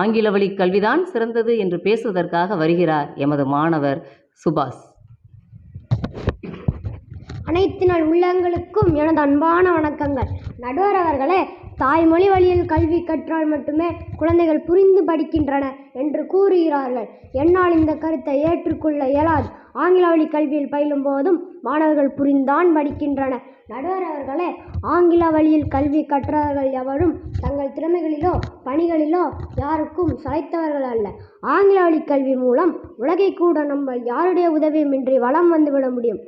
ஆங்கில வழி கல்விதான் சிறந்தது என்று பேசுவதற்காக வருகிறார் எமது மாணவர் சுபாஷ். அனைத்து நாள் உள்ளங்களுக்கும் எனது அன்பான வணக்கங்கள். நடுவர் அவர்களே தாய்மொழி வழியில் கல்வி கற்றால் மட்டுமே குழந்தைகள் புரிந்து படிக்கின்றன என்று கூறுகிறார்கள். என்னால் இந்த கருத்தை ஏற்றுக்கொள்ள இயலாது. ஆங்கில வழி கல்வியில் பயிலும் போதும் மாணவர்கள் புரிந்தான் படிக்கின்றன நடுவர் அவர்களே ஆங்கில வழியில் கல்வி கற்றவர்கள் எவரும் தங்கள் திறமைகளிலோ பணிகளிலோ யாருக்கும் சளைத்தவர்கள் அல்ல. ஆங்கில வழி கல்வி மூலம் உலகை கூட நம்ம யாருடைய உதவியுமின்றி வளம் வந்துவிட முடியும்.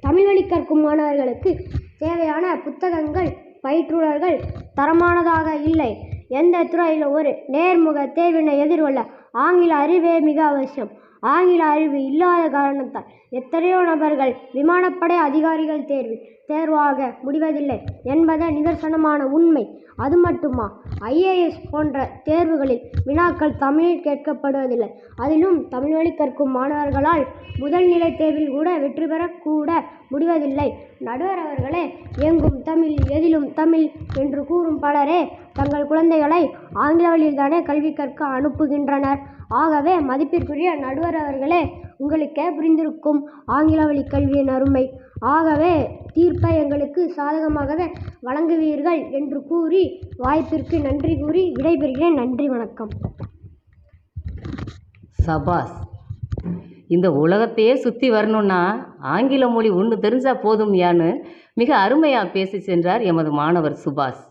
தமிழ் வழி கற்கும் மாணவர்களுக்கு தேவையான புத்தகங்கள் பயிற்றுனர்கள் தரமானதாக இல்லை. எந்த துறையில் ஒரு நேர்முக தேர்வினை எதிர்கொள்ள ஆங்கில அறிவே மிக அவசியம். ஆங்கில அறிவு இல்லாத காரணத்தால் எத்தனையோ நபர்கள் விமானப்படை அதிகாரிகள் தேர்வில் தேர்வாக முடிவதில்லை என்பது நிதர்சனமான உண்மை. அது மட்டுமா? ஐஏஎஸ் போன்ற தேர்வுகளில் வினாக்கள் தமிழில் கேட்கப்படுவதில்லை. அதிலும் தமிழ் வழி கற்கும் மாணவர்களால் முதல் நிலை தேர்வில் கூட வெற்றி பெறக்கூட முடிவதில்லை. நடுவர் அவர்களே எங்கும் தமிழ் எதிலும் தமிழ் என்று கூறும் பலரே தங்கள் குழந்தைகளை ஆங்கில வழியில்தானே கல்வி கற்க அனுப்புகின்றனர். ஆகவே மதிப்பிற்குரிய நடுவர் அவர்களே உங்களுக்கே புரிந்திருக்கும் ஆங்கில வழி கல்வியின் அருமை. ஆகவே தீர்ப்பை எங்களுக்கு சாதகமாகவே வழங்குவீர்கள் என்று கூறி வாய்ப்பிற்கு நன்றி கூறி விடைபெறுகிறேன். நன்றி வணக்கம். சபாஸ் இந்த உலகத்தையே சுற்றி வரணும்னா ஆங்கில மொழி ஒன்று தெரிஞ்சால் போதும் யான்னு மிக அருமையாக பேசி சென்றார் எமது மாணவர் சுபாஷ்